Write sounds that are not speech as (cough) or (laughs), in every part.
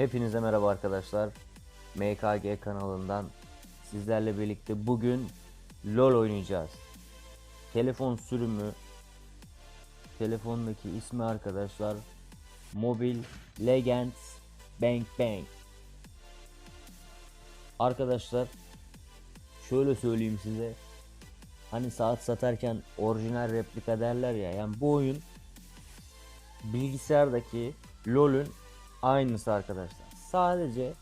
Hepinize merhaba arkadaşlar. MKG kanalından sizlerle birlikte bugün LoL oynayacağız. Telefon sürümü telefondaki ismi arkadaşlar Mobile Legends Bang Bang. Arkadaşlar şöyle söyleyeyim size. Hani saat satarken orijinal replika derler ya. Yani bu oyun bilgisayardaki LoL'ün aynısı arkadaşlar. Sadece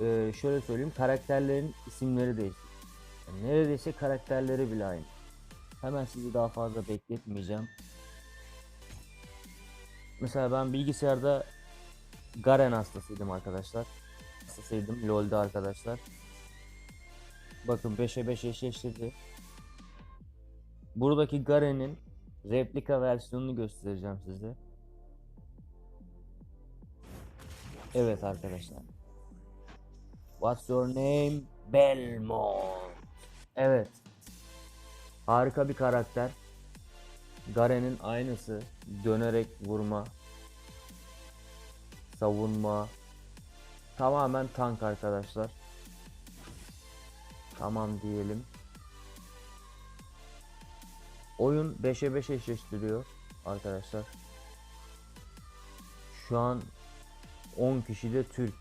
e, şöyle söyleyeyim karakterlerin isimleri değişti. Yani neredeyse karakterleri bile aynı. Hemen sizi daha fazla bekletmeyeceğim. Mesela ben bilgisayarda Garen hastasıydım arkadaşlar. Hastasıydım LoL'da arkadaşlar. Bakın 5'e 5 eşleştirdi. Buradaki Garen'in replika versiyonunu göstereceğim size. Evet arkadaşlar. What's your name? Belmont. Evet. Harika bir karakter. Garen'in aynısı. Dönerek vurma. Savunma. Tamamen tank arkadaşlar. Tamam diyelim. Oyun 5'e 5 eşleştiriyor arkadaşlar. Şu an 10 kişi de Türk.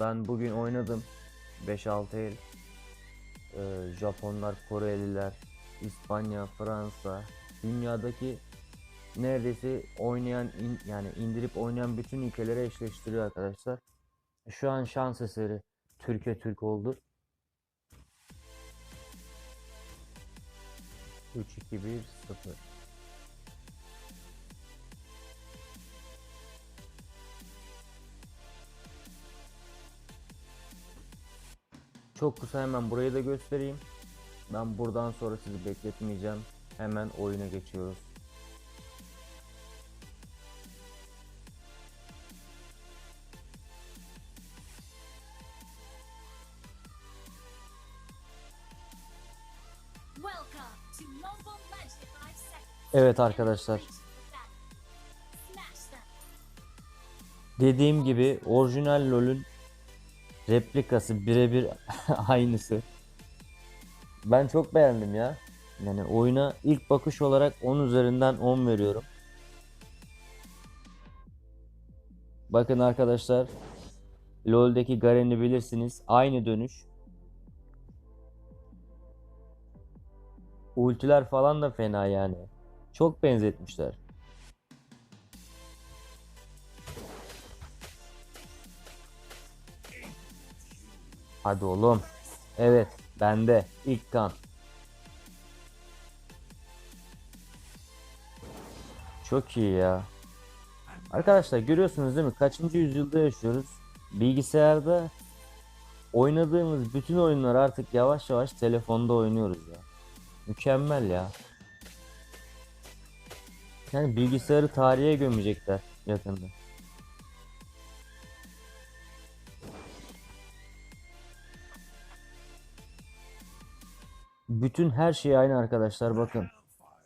Ben bugün oynadım 5-6 el. Ee, Japonlar, Koreliler, İspanya, Fransa, dünyadaki neredeyse oynayan in- yani indirip oynayan bütün ülkeleri eşleştiriyor arkadaşlar. Şu an şans eseri Türkiye Türk oldu. 3 2 1 0 Çok kısa hemen burayı da göstereyim. Ben buradan sonra sizi bekletmeyeceğim. Hemen oyuna geçiyoruz. Welcome to Mobile Legend 5 seconds. Evet arkadaşlar. Dediğim gibi orijinal LoL'ün replikası birebir (laughs) aynısı. Ben çok beğendim ya. Yani oyuna ilk bakış olarak 10 üzerinden 10 veriyorum. Bakın arkadaşlar LoL'deki Garen'i bilirsiniz. Aynı dönüş. Ultiler falan da fena yani. Çok benzetmişler. Hadi oğlum. Evet, bende ilk kan. Çok iyi ya. Arkadaşlar görüyorsunuz değil mi? Kaçıncı yüzyılda yaşıyoruz? Bilgisayarda oynadığımız bütün oyunlar artık yavaş yavaş telefonda oynuyoruz ya. Mükemmel ya. Yani bilgisayarı tarihe gömecekler yakında. Bütün her şey aynı arkadaşlar bakın.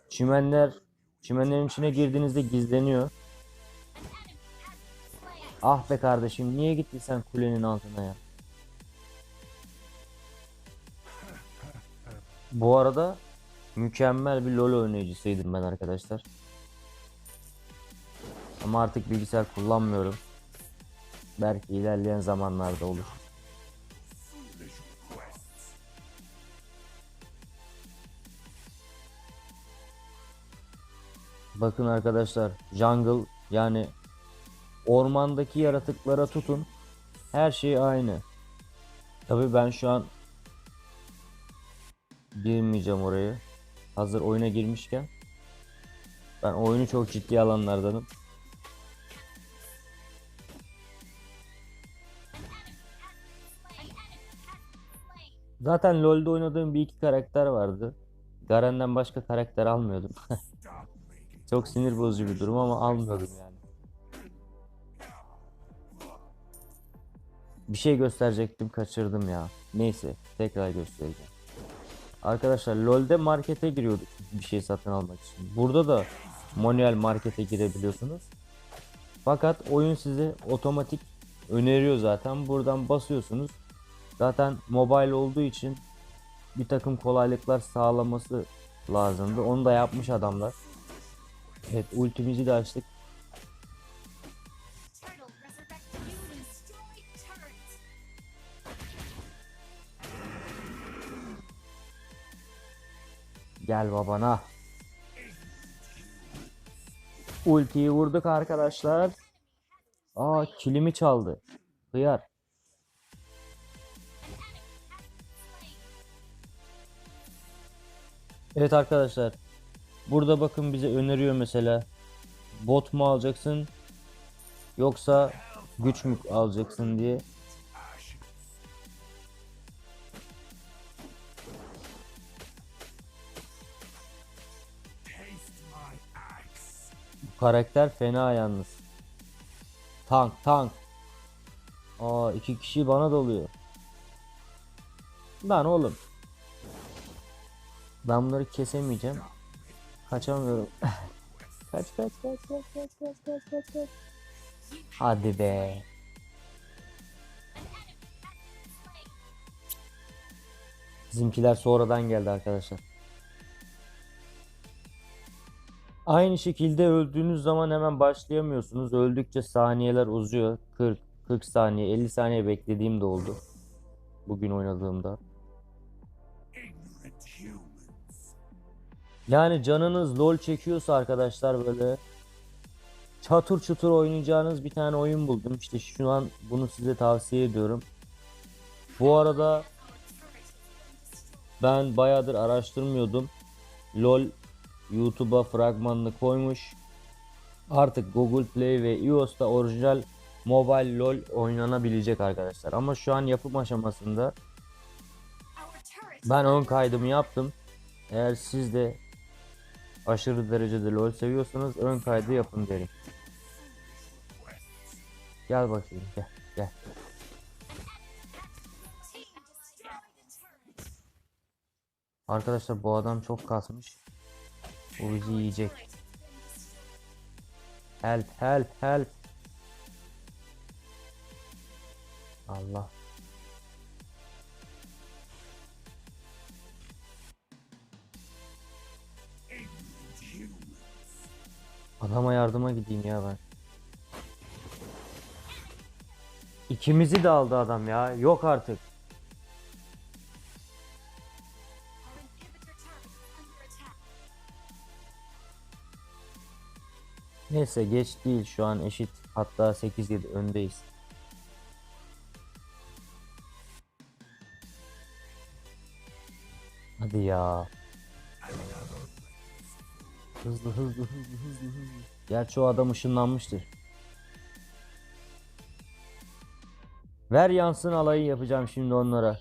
Çimenler çimenlerin içine girdiğinizde gizleniyor. Ah be kardeşim niye gittin sen kulenin altına ya? Bu arada mükemmel bir LoL oynayıcısıydım ben arkadaşlar. Ama artık bilgisayar kullanmıyorum. Belki ilerleyen zamanlarda olur. Bakın arkadaşlar jungle yani ormandaki yaratıklara tutun her şey aynı. Tabi ben şu an girmeyeceğim oraya. Hazır oyuna girmişken ben oyunu çok ciddi alanlardanım. Zaten LoL'de oynadığım bir iki karakter vardı. Garen'den başka karakter almıyordum. (laughs) Çok sinir bozucu bir durum ama almıyordum yani. Bir şey gösterecektim kaçırdım ya. Neyse tekrar göstereceğim. Arkadaşlar LoL'de markete giriyorduk bir şey satın almak için. Burada da manuel markete girebiliyorsunuz. Fakat oyun size otomatik öneriyor zaten. Buradan basıyorsunuz. Zaten mobile olduğu için bir takım kolaylıklar sağlaması lazımdı. Onu da yapmış adamlar. Evet ultimizi de açtık. Gel babana. Ultiyi vurduk arkadaşlar. Aa kilimi çaldı. Hıyar. Evet arkadaşlar. Burada bakın bize öneriyor mesela. Bot mu alacaksın? Yoksa güç mü alacaksın diye. Bu karakter fena yalnız. Tank tank. Aa iki kişi bana doluyor. Lan oğlum. Ben bunları kesemeyeceğim. Kaçamıyorum. (laughs) kaç kaç kaç kaç kaç kaç kaç kaç kaç. Hadi be. Bizimkiler sonradan geldi arkadaşlar. Aynı şekilde öldüğünüz zaman hemen başlayamıyorsunuz. Öldükçe saniyeler uzuyor. 40, 40 saniye, 50 saniye beklediğim de oldu. Bugün oynadığımda. Yani canınız lol çekiyorsa arkadaşlar böyle çatır çutur oynayacağınız bir tane oyun buldum. İşte şu an bunu size tavsiye ediyorum. Bu arada ben bayağıdır araştırmıyordum. LoL YouTube'a fragmanını koymuş. Artık Google Play ve iOS'ta orijinal mobile LoL oynanabilecek arkadaşlar. Ama şu an yapım aşamasında ben ön kaydımı yaptım. Eğer siz de aşırı derecede LoL seviyorsanız ön kaydı yapın derim. Gel bakayım gel gel. Arkadaşlar bu adam çok kasmış. Bu bizi yiyecek. Help help help. Allah. Adama yardıma gideyim ya ben. İkimizi de aldı adam ya. Yok artık. Neyse geç değil şu an eşit. Hatta 8-7 öndeyiz. Hadi ya. Hızlı hızlı hızlı hızlı hızlı. Gerçi o adam ışınlanmıştır. Ver yansın alayı yapacağım şimdi onlara.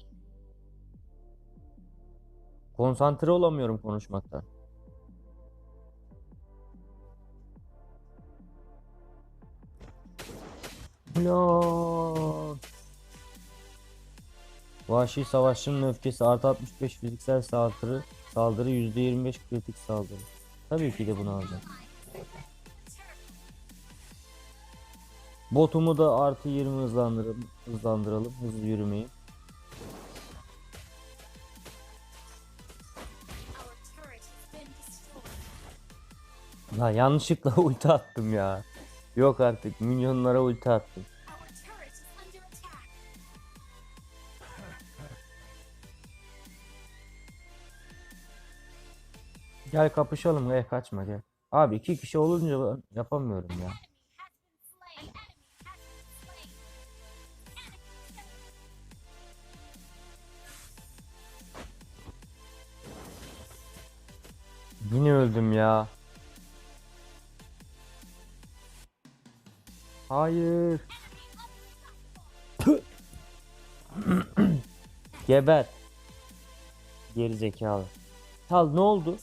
Konsantre olamıyorum konuşmaktan. Ulan. Vahşi savaşçının öfkesi artı 65 fiziksel saldırı, saldırı %25 kritik saldırı. Tabii ki de bunu alacağım. Botumu da artı 20 hızlandıralım, hızlandıralım hızlı yürümeyi. Ya yanlışlıkla (laughs) ulti attım ya. Yok artık milyonlara ulti attım. Gel kapışalım gel kaçma gel. Abi iki kişi olunca yapamıyorum ya. Yine öldüm ya. Hayır. Geber. Geri zekalı. Tal ne oldu?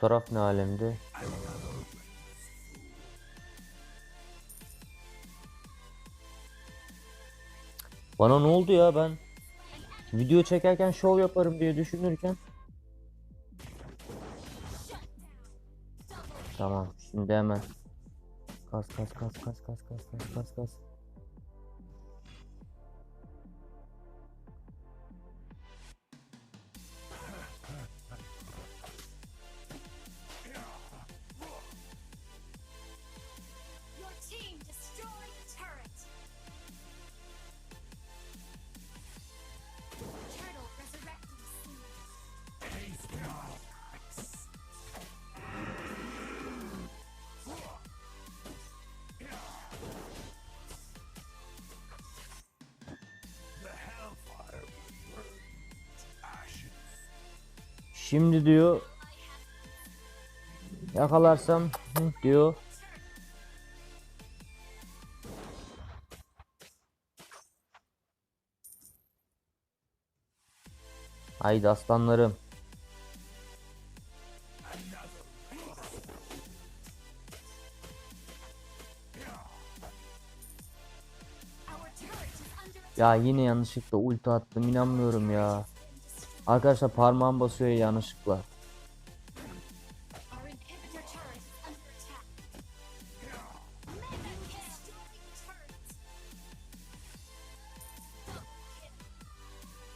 taraf ne alemde? Bana ne oldu ya ben? Video çekerken şov yaparım diye düşünürken. Tamam şimdi hemen. Kas kas kas kas kas kas kas kas kas. Şimdi diyor yakalarsam diyor Haydi aslanlarım. Ya yine yanlışlıkla ulti attım inanmıyorum ya. Arkadaşlar parmağım basıyor yanlışlıkla.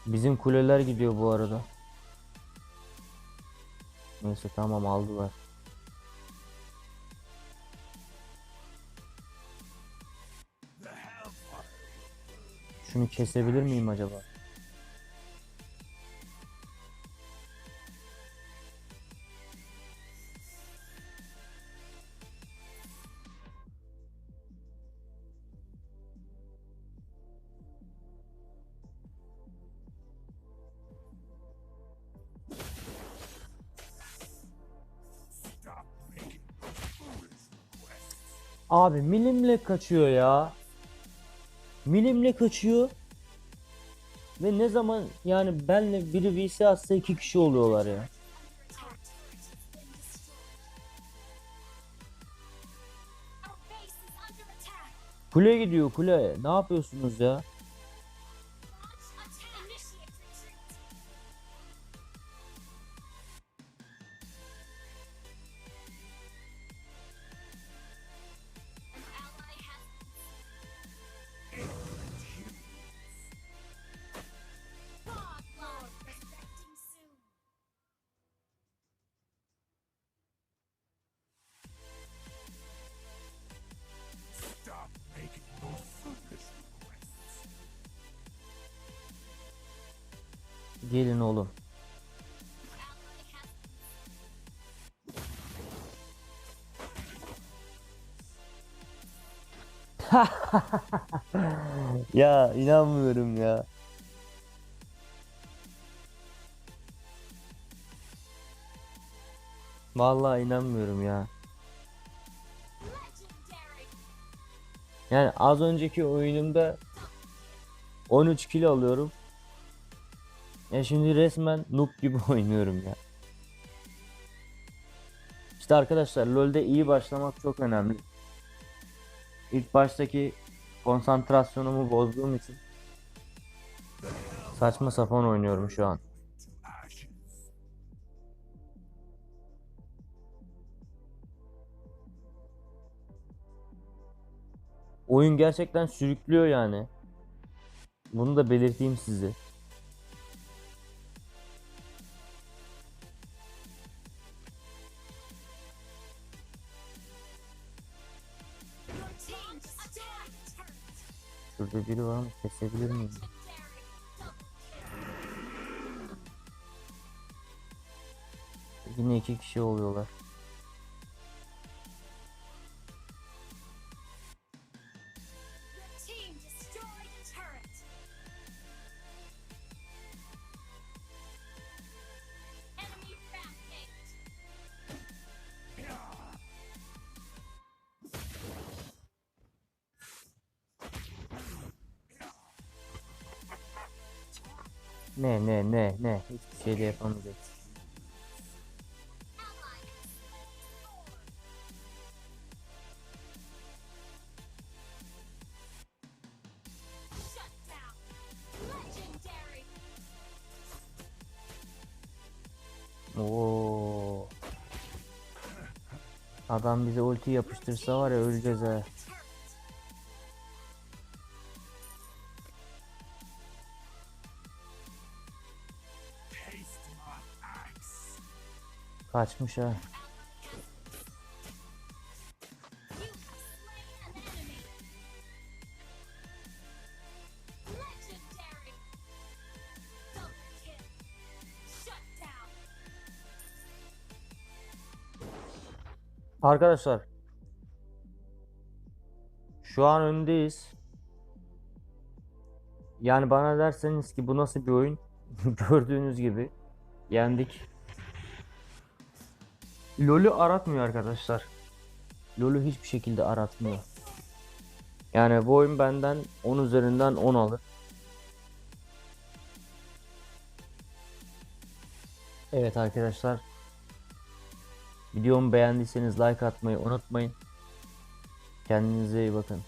Bizim kuleler gidiyor bu arada. Neyse tamam aldılar. Şunu kesebilir miyim acaba? Abi milimle kaçıyor ya. Milimle kaçıyor. Ve ne zaman yani benle biri vs atsa iki kişi oluyorlar ya. Kule gidiyor kule. Ne yapıyorsunuz ya? Gelin oğlum. (laughs) Ya inanmıyorum ya. Vallahi inanmıyorum ya. Yani az önceki oyunumda 13 kilo alıyorum. Ya şimdi resmen noob gibi (laughs) oynuyorum ya. İşte arkadaşlar LoL'de iyi başlamak çok önemli. İlk baştaki konsantrasyonumu bozduğum için saçma sapan oynuyorum şu an. Oyun gerçekten sürüklüyor yani. Bunu da belirteyim size. Şurada biri var mı? Kesebilir miyim? Yine iki kişi oluyorlar. Ne ne ne ne hiçbir şeyle yapamayacağız. Oo. Adam bize ulti yapıştırsa var ya öleceğiz ha. Shut down. Arkadaşlar. Şu an öndeyiz. Yani bana derseniz ki bu nasıl bir oyun? (laughs) Gördüğünüz gibi yendik. LoL'ü aratmıyor arkadaşlar. LoL'ü hiçbir şekilde aratmıyor. Yani bu oyun benden 10 üzerinden 10 alır. Evet arkadaşlar. Videomu beğendiyseniz like atmayı unutmayın. Kendinize iyi bakın.